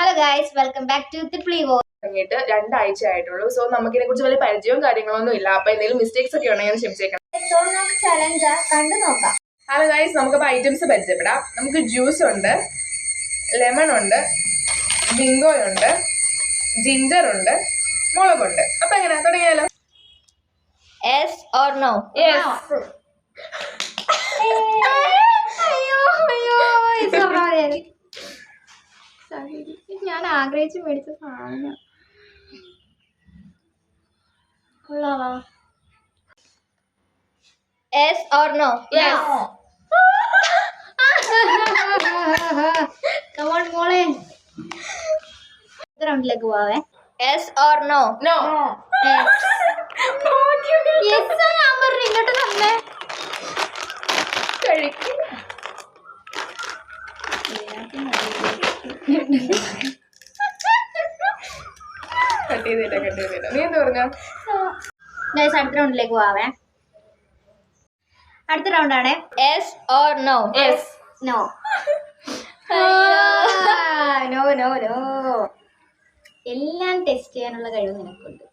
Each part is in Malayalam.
Hello guys welcome back to ത്രിപ്ലി വോ തുടങ്ങിയിട്ട് രണ്ടാഴ്ച ആയിട്ടുള്ളൂ. സോ നമുക്കിതിനെ കുറിച്ച് വലിയ പരിചയവും കാര്യങ്ങളൊന്നും ഇല്ല. അപ്പൊ എന്തെങ്കിലും മിസ്റ്റേക്സ് ഒക്കെ ഉണ്ടെങ്കിൽ ക്ഷമിച്ചേക്കാം ക്ഷമിച്ചേക്കണം. സോ നമുക്ക് ചലഞ്ച് കണ്ടു നോക്കാം. ഹലോ ഗൈസ് നമുക്കപ്പോൾ ഐറ്റംസ് പരിചയപ്പെടാം. നമുക്ക് ജ്യൂസ് ഉണ്ട് ലെമൺ ഉണ്ട് ബിങ്കോ ഉണ്ട് ജിഞ്ചർ ഉണ്ട് മുളകുണ്ട് അപ്പൊ എങ്ങനെയാ തുടങ്ങിയാലോ? Yes or no Yes. അയ്യോ അയ്യോ ഇത് പറഞ്ഞാൽ ഞാൻ ആഗ്രഹിച്ച് മേടിച്ച സാധനം. കൊള്ളാവാ? Yes or no Yes. Come on മോളെ. റൗണ്ടിലേക്ക് പോവാവേ. Yes or no no yes ഞാൻ പറഞ്ഞു ഇങ്ങോട്ട് തന്നെ. കഴിക്കും. കട്ട് ചെയ്തില്ല കട്ട് ചെയ്തില്ല നീ എന്താ പറഞ്ഞ? ഗൈസ് അടുത്ത റൗണ്ടിലേക്ക് പോവാവേ. അടുത്ത റൗണ്ടാണ് yes or no yes no no no no എല്ലാം ടെസ്റ്റ് ചെയ്യാനുള്ള കഴിവ് നിനക്കുണ്ട്.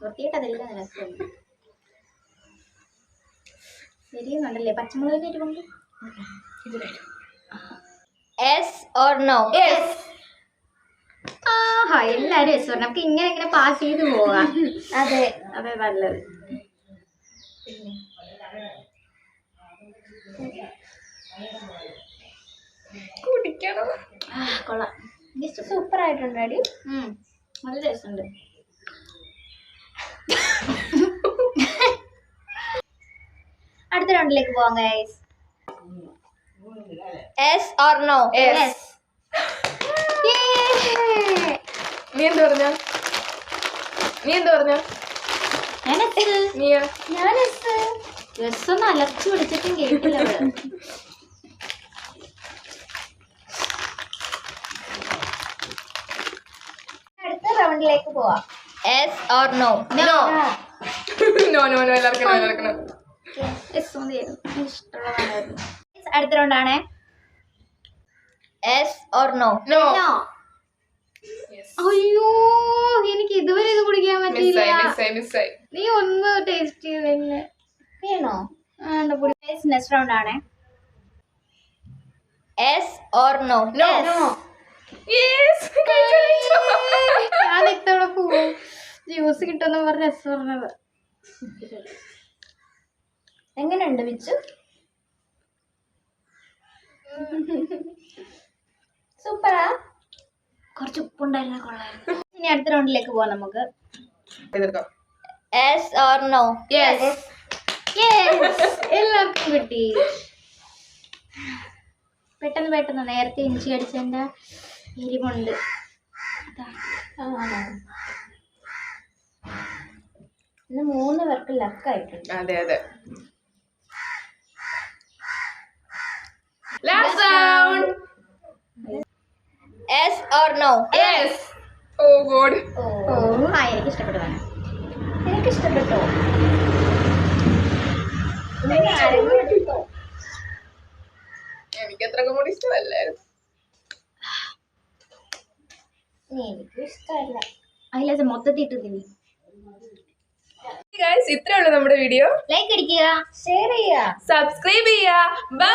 വൃത്തിയായിട്ട് അതെല്ലാം നിനക്കുണ്ട്. ശരിയെന്നുണ്ടല്ലേ പച്ചമുളകിന്റെ എരിവുണ്ട് യെസ് ഓർ നോ യെസ് ആഹാ എല്ലാരും യെസ് പറഞ്ഞു. നമുക്ക് ഇങ്ങനെ ഇങ്ങനെ പാസ് ചെയ്ത് പോകാം. അതെ. അതെ നല്ലത്. കുടിക്കണം. ആ, കൊള്ളാം. സൂപ്പർ ആയിട്ടുണ്ട് അടി നല്ല രസമുണ്ട് അടുത്ത റൗണ്ടിലേക്ക് പോവാൻ guys yes or no Yes. നീ എന്ത് പറഞ്ഞ? നീ എന്ത് പറഞ്ഞ? ഒന്ന് അലർച്ചി പിടിച്ചിട്ടും കേട്ടില്ല അടുത്ത റൗണ്ടിലേക്ക് പോവാം. Yes or no No. No no no എല്ലാവർക്കും എല്ലാവർക്കും അടുത്ത റൗണ്ടാണ് yes or no No. Yes. അയ്യോ എനിക്ക് ഇതുവരെ ഇത് കുടിക്കാൻ മിസ്സായി നീ ഒന്ന് ടേസ്റ്റ് ചെയ്തല്ലേ വേണോ? നെക്സ്റ്റ് റൗണ്ട് ആണ്. Yes or no No. Yes. കഴിച്ചു, കഴിച്ചു. ഞാൻ ഇത്തവണ പോവും ജ്യൂസ് കിട്ടുമെന്ന് പറഞ്ഞ എസ് പറഞ്ഞത്. എങ്ങനെയുണ്ട് വിച്ചു? സൂപ്പറാ കുറച്ച് ഉപ്പുണ്ടായിരുന്ന കൊള്ളായിരുന്നു ഇനി അടുത്ത റൗണ്ടിലേക്ക് പോവാം നമുക്ക്? S or no Yes. എല്ലാവർക്കും കിട്ടി. പെട്ടെന്ന് പെട്ടെന്ന് നേരത്തെ ഇഞ്ചി അടിച്ചതിന്റെ എരിവുണ്ട്. ഇന്ന് മൂന്ന് പേർക്ക് ലക്കായിട്ടുണ്ട് അതെ അതെ last round yes or no yes oh god oh ആ എനിക്ക് ഇഷ്ടപ്പെട്ടു വേണം എനിക്ക് ഇഷ്ടപ്പെട്ടോ എനിക്ക് അത്രക്കും കൂടി ഇഷ്ടമല്ലായിരുന്നു. എനിക്ക് ഇഷ്ടമല്ല. അതിലെ മൊത്തത്തിൽ ഇട്ട് തിന്നി ഇത്രേ ഉള്ളൂ നമ്മുടെ വീഡിയോ ലൈക്ക് അടിക്കുക. ഷെയർ ചെയ്യുക. സബ്സ്ക്രൈബ് ചെയ്യുക. ബൈ